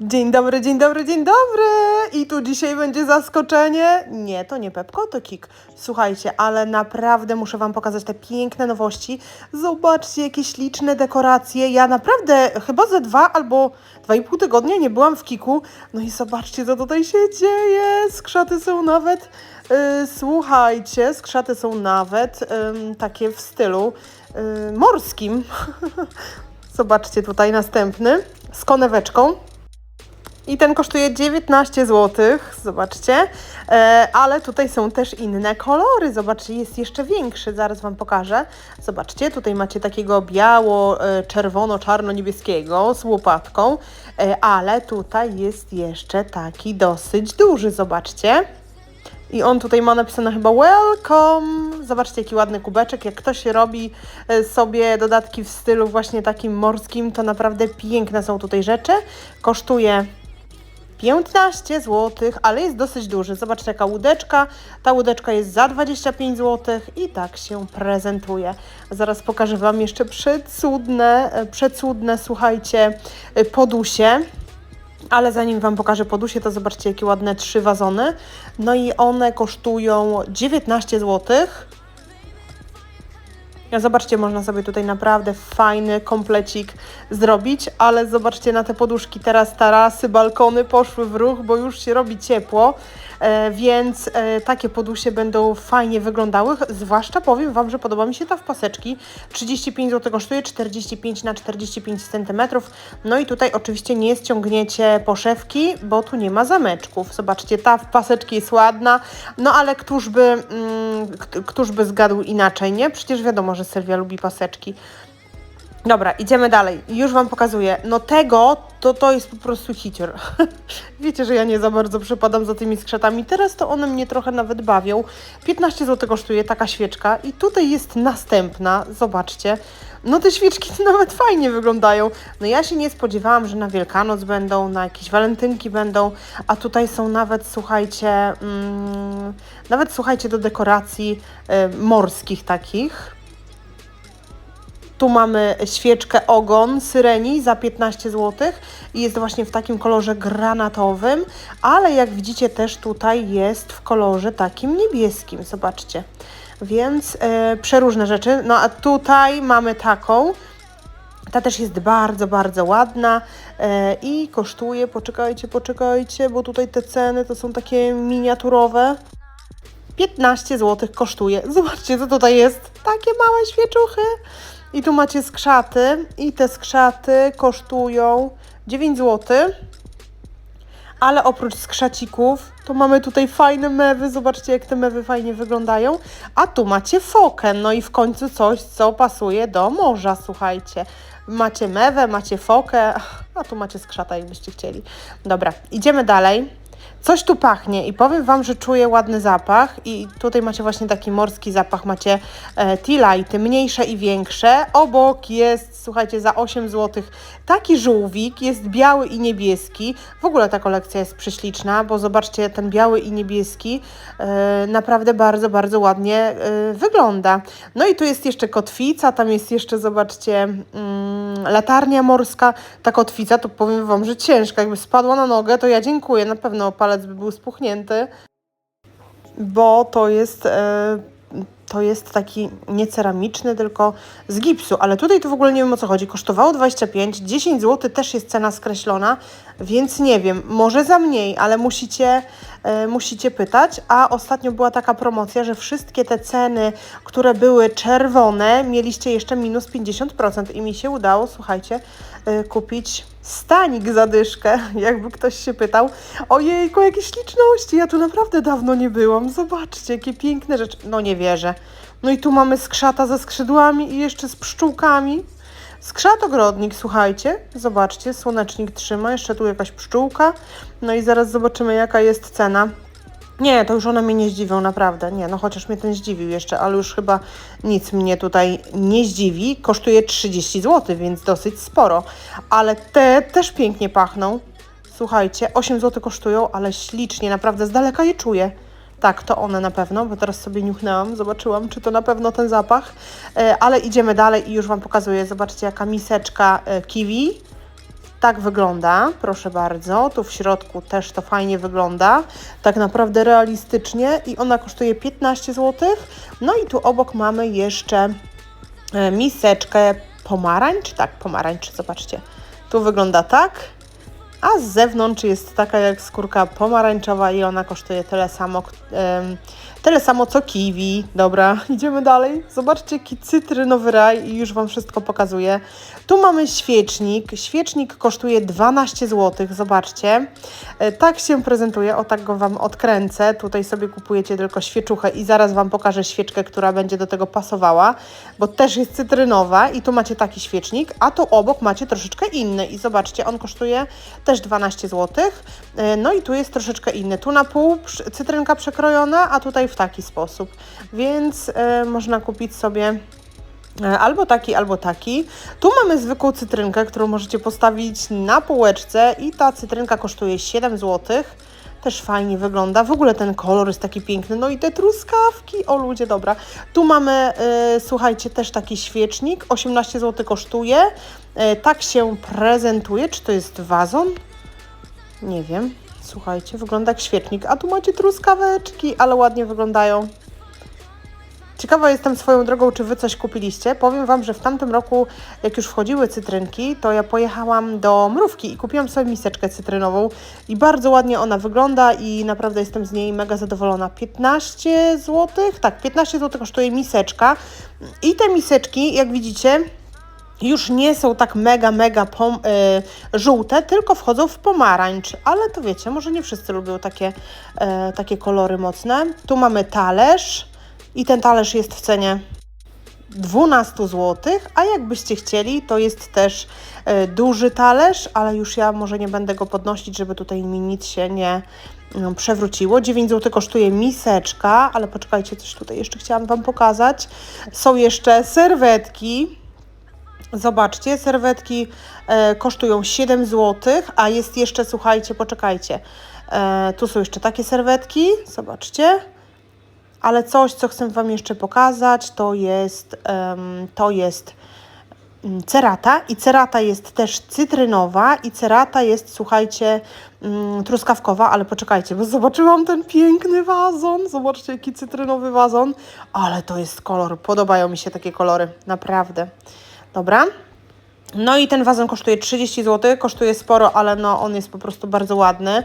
Dzień dobry, dzień dobry, dzień dobry! I tu dzisiaj będzie zaskoczenie. Nie, to nie Pepko, to Kik. Słuchajcie, ale naprawdę muszę Wam pokazać te piękne nowości. Zobaczcie, jakie śliczne dekoracje. Ja naprawdę chyba ze dwa albo dwa i pół tygodnia nie byłam w Kiku. No i zobaczcie, co tutaj się dzieje. Skrzaty są nawet, yy, słuchajcie, skrzaty są nawet ym, takie w stylu yy, morskim. Zobaczcie tutaj następny z koneweczką. I ten kosztuje 19 zł, zobaczcie, e, ale tutaj są też inne kolory, zobaczcie, jest jeszcze większy, zaraz Wam pokażę. Zobaczcie, tutaj macie takiego biało, e, czerwono, czarno-niebieskiego z łopatką, e, ale tutaj jest jeszcze taki dosyć duży, zobaczcie. I on tutaj ma napisane chyba welcome. Zobaczcie, jaki ładny kubeczek. Jak ktoś robi e, sobie dodatki w stylu właśnie takim morskim, to naprawdę piękne są tutaj rzeczy. Kosztuje 15 zł, ale jest dosyć duży. Zobaczcie, jaka łódeczka. Ta łódeczka jest za 25 zł i tak się prezentuje. Zaraz pokażę Wam jeszcze przecudne, przecudne, słuchajcie, podusie. Ale zanim Wam pokażę podusie, to zobaczcie, jakie ładne trzy wazony. No i one kosztują 19 zł. Zobaczcie, można sobie tutaj naprawdę fajny komplecik zrobić, ale zobaczcie na te poduszki. Teraz tarasy, balkony poszły w ruch, bo już się robi ciepło, więc e, takie podusie będą fajnie wyglądały. Zwłaszcza powiem Wam, że podoba mi się ta w paseczki. 35 zł kosztuje, 45 na 45 cm. No i tutaj oczywiście nie ściągniecie poszewki, bo tu nie ma zameczków. Zobaczcie, ta w paseczki jest ładna, no ale któż by, mm, któż by zgadł inaczej, nie? Przecież wiadomo, że Sylwia lubi paseczki. Dobra, idziemy dalej. Już Wam pokazuję. No tego, to to jest po prostu hicior. Wiecie, że ja nie za bardzo przepadam za tymi skrzatami. Teraz to one mnie trochę nawet bawią. 15 zł kosztuje taka świeczka i tutaj jest następna. Zobaczcie. No te świeczki nawet fajnie wyglądają. No ja się nie spodziewałam, że na Wielkanoc będą, na jakieś walentynki będą, a tutaj są nawet, słuchajcie, mm, nawet słuchajcie do dekoracji y, morskich takich. Tu mamy świeczkę ogon syreni za 15 zł i jest właśnie w takim kolorze granatowym, ale jak widzicie też tutaj jest w kolorze takim niebieskim, zobaczcie. Więc e, przeróżne rzeczy. No a tutaj mamy taką. Ta też jest bardzo, bardzo ładna e, i kosztuje, poczekajcie, poczekajcie, bo tutaj te ceny to są takie miniaturowe. 15 zł kosztuje. Zobaczcie, co tutaj jest. Takie małe świeczuchy. I tu macie skrzaty i te skrzaty kosztują 9 zł. Ale oprócz skrzacików, to mamy tutaj fajne mewy. Zobaczcie, jak te mewy fajnie wyglądają. A tu macie fokę. No i w końcu coś, co pasuje do morza, słuchajcie. Macie mewę, macie fokę, a tu macie skrzata, jakbyście chcieli. Dobra, idziemy dalej. Coś tu pachnie i powiem Wam, że czuję ładny zapach i tutaj macie właśnie taki morski zapach, macie e, tea mniejsze i większe. Obok jest, słuchajcie, za 8 zł taki żółwik, jest biały i niebieski. W ogóle ta kolekcja jest prześliczna, bo zobaczcie, ten biały i niebieski e, naprawdę bardzo, bardzo ładnie e, wygląda. No i tu jest jeszcze kotwica, tam jest jeszcze, zobaczcie, mm, latarnia morska. Ta kotwica, to powiem Wam, że ciężka, jakby spadła na nogę, to ja dziękuję, na pewno palec by był spuchnięty, bo to jest... E, to jest taki nie ceramiczny, tylko z gipsu, ale tutaj to w ogóle nie wiem o co chodzi. Kosztowało 25, 10 zł też jest cena skreślona, więc nie wiem, może za mniej, ale musicie, e, musicie pytać. A ostatnio była taka promocja, że wszystkie te ceny, które były czerwone, mieliście jeszcze minus 50% i mi się udało, słuchajcie, kupić stanik za dyszkę, jakby ktoś się pytał. Ojejku, jakie śliczności, ja tu naprawdę dawno nie byłam. Zobaczcie, jakie piękne rzeczy. No nie wierzę. No i tu mamy skrzata ze skrzydłami i jeszcze z pszczółkami. Skrzatogrodnik, słuchajcie, zobaczcie, słonecznik trzyma, jeszcze tu jakaś pszczółka. No i zaraz zobaczymy, jaka jest cena. Nie, to już one mnie nie zdziwią, naprawdę. Nie, no chociaż mnie ten zdziwił jeszcze, ale już chyba nic mnie tutaj nie zdziwi. Kosztuje 30 zł, więc dosyć sporo. Ale te też pięknie pachną. Słuchajcie, 8 zł kosztują, ale ślicznie, naprawdę z daleka je czuję. Tak, to one na pewno, bo teraz sobie niuchnęłam, zobaczyłam, czy to na pewno ten zapach. E, ale idziemy dalej i już Wam pokazuję. Zobaczcie, jaka miseczka e, kiwi. Tak wygląda, proszę bardzo. Tu w środku też to fajnie wygląda, tak naprawdę realistycznie i ona kosztuje 15 zł. No i tu obok mamy jeszcze e, miseczkę pomarańcz, tak, pomarańcz, zobaczcie. Tu wygląda tak, a z zewnątrz jest taka jak skórka pomarańczowa i ona kosztuje tyle samo, tyle samo co kiwi. Dobra, idziemy dalej. Zobaczcie jaki cytrynowy raj i już Wam wszystko pokazuję. Tu mamy świecznik. Świecznik kosztuje 12 zł, zobaczcie. E, Tak się prezentuje, o tak go Wam odkręcę. Tutaj sobie kupujecie tylko świeczuchę i zaraz Wam pokażę świeczkę, która będzie do tego pasowała, bo też jest cytrynowa i tu macie taki świecznik, a tu obok macie troszeczkę inny i zobaczcie, on kosztuje też 12 zł. E, No i tu jest troszeczkę inny. Tu na pół cytrynka przekrojona, a tutaj w taki sposób. Więc e, można kupić sobie E, Albo taki, albo taki. Tu mamy zwykłą cytrynkę, którą możecie postawić na półeczce i ta cytrynka kosztuje 7 zł. Też fajnie wygląda. W ogóle ten kolor jest taki piękny. No i te truskawki. O ludzie, dobra. Tu mamy, e, słuchajcie, też taki świecznik. 18 zł kosztuje. Tak się prezentuje. Czy to jest wazon? Nie wiem. Słuchajcie, wygląda jak świecznik. A tu macie truskaweczki, ale ładnie wyglądają. Ciekawa jestem swoją drogą, czy Wy coś kupiliście. Powiem Wam, że w tamtym roku, jak już wchodziły cytrynki, to ja pojechałam do Mrówki i kupiłam sobie miseczkę cytrynową i bardzo ładnie ona wygląda i naprawdę jestem z niej mega zadowolona. 15 zł? Tak, 15 zł kosztuje miseczka i te miseczki, jak widzicie, już nie są tak mega, mega pom- y, żółte, tylko wchodzą w pomarańcz. Ale to wiecie, może nie wszyscy lubią takie, e, takie kolory mocne. Tu mamy talerz i ten talerz jest w cenie 12 zł, a jakbyście chcieli, to jest też e, duży talerz, ale już ja może nie będę go podnosić, żeby tutaj mi nic się nie no, przewróciło. 9 zł kosztuje miseczka, ale poczekajcie, coś tutaj jeszcze chciałam Wam pokazać. Są jeszcze serwetki. Zobaczcie, serwetki e, kosztują 7 zł, a jest jeszcze, słuchajcie, poczekajcie. E, tu są jeszcze takie serwetki, zobaczcie. Ale coś, co chcę Wam jeszcze pokazać, to jest, em, to jest mm, cerata i cerata jest też cytrynowa i cerata jest, słuchajcie, mm, truskawkowa, ale poczekajcie, bo zobaczyłam ten piękny wazon, zobaczcie jaki cytrynowy wazon, ale to jest kolor, podobają mi się takie kolory, naprawdę. Dobra. No i ten wazon kosztuje 30 zł, kosztuje sporo, ale no on jest po prostu bardzo ładny.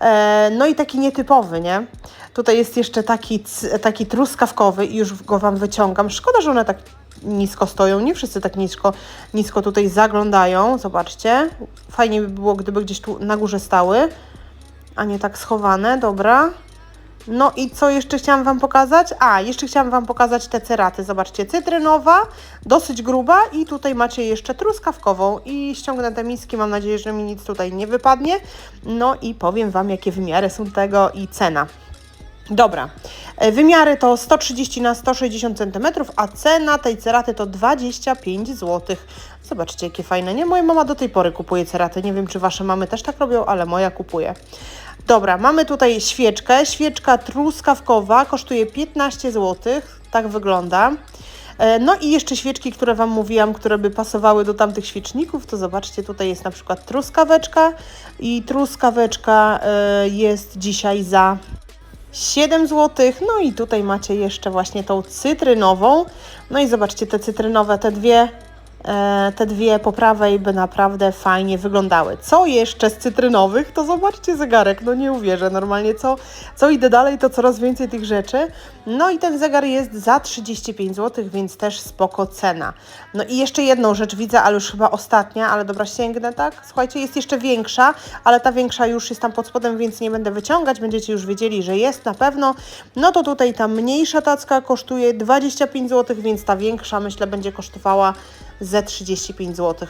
E, no i taki nietypowy, nie? Tutaj jest jeszcze taki, taki truskawkowy i już go Wam wyciągam. Szkoda, że one tak nisko stoją, nie wszyscy tak nisko, nisko tutaj zaglądają. Zobaczcie, fajnie by było, gdyby gdzieś tu na górze stały, a nie tak schowane, dobra. No i co jeszcze chciałam Wam pokazać? A, jeszcze chciałam Wam pokazać te ceraty. Zobaczcie, cytrynowa, dosyć gruba i tutaj macie jeszcze truskawkową i ściągnę te miski, mam nadzieję, że mi nic tutaj nie wypadnie. No i powiem Wam, jakie wymiary są tego i cena. Dobra, e, wymiary to 130 na 160 cm, a cena tej ceraty to 25 zł. Zobaczcie, jakie fajne, nie? Moja mama do tej pory kupuje ceraty. Nie wiem, czy Wasze mamy też tak robią, ale moja kupuje. Dobra, mamy tutaj świeczkę. Świeczka truskawkowa kosztuje 15 zł. Tak wygląda. E, No i jeszcze świeczki, które Wam mówiłam, które by pasowały do tamtych świeczników, to zobaczcie, tutaj jest na przykład truskaweczka i truskaweczka e, jest dzisiaj za 7 zł. No i tutaj macie jeszcze właśnie tą cytrynową. No i zobaczcie, te cytrynowe, te dwie, te dwie po prawej by naprawdę fajnie wyglądały. Co jeszcze z cytrynowych? To zobaczcie zegarek, no nie uwierzę. Normalnie co, co idę dalej, to coraz więcej tych rzeczy. No i ten zegar jest za 35 zł, więc też spoko cena. No i jeszcze jedną rzecz widzę, ale już chyba ostatnia, ale dobra, sięgnę, tak? Słuchajcie, jest jeszcze większa, ale ta większa już jest tam pod spodem, więc nie będę wyciągać, będziecie już wiedzieli, że jest na pewno. No to tutaj ta mniejsza tacka kosztuje 25 zł, więc ta większa myślę będzie kosztowała ze 35 zł.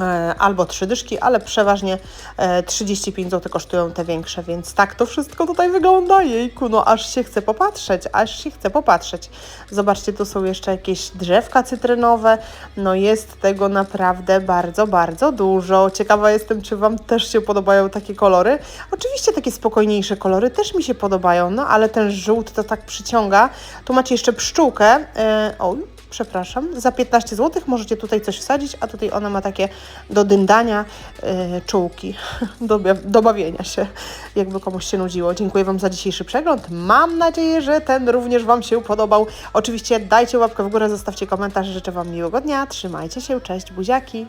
E, albo trzy dyszki, ale przeważnie e, 35 zł kosztują te większe, więc tak to wszystko tutaj wygląda. Jejku, no aż się chce popatrzeć, aż się chce popatrzeć. Zobaczcie, tu są jeszcze jakieś drzewka cytrynowe, no jest tego naprawdę bardzo, bardzo dużo. Ciekawa jestem, czy Wam też się podobają takie kolory. Oczywiście takie spokojniejsze kolory też mi się podobają, no ale ten żółt to tak przyciąga. Tu macie jeszcze pszczółkę, e, o, przepraszam, za 15 zł możecie tutaj coś wsadzić, a tutaj ona ma takie do dyndania e, czułki, do, do bawienia się, jakby komuś się nudziło. Dziękuję Wam za dzisiejszy przegląd. Mam nadzieję, że ten również Wam się podobał. Oczywiście dajcie łapkę w górę, zostawcie komentarz. Życzę Wam miłego dnia. Trzymajcie się, cześć, buziaki.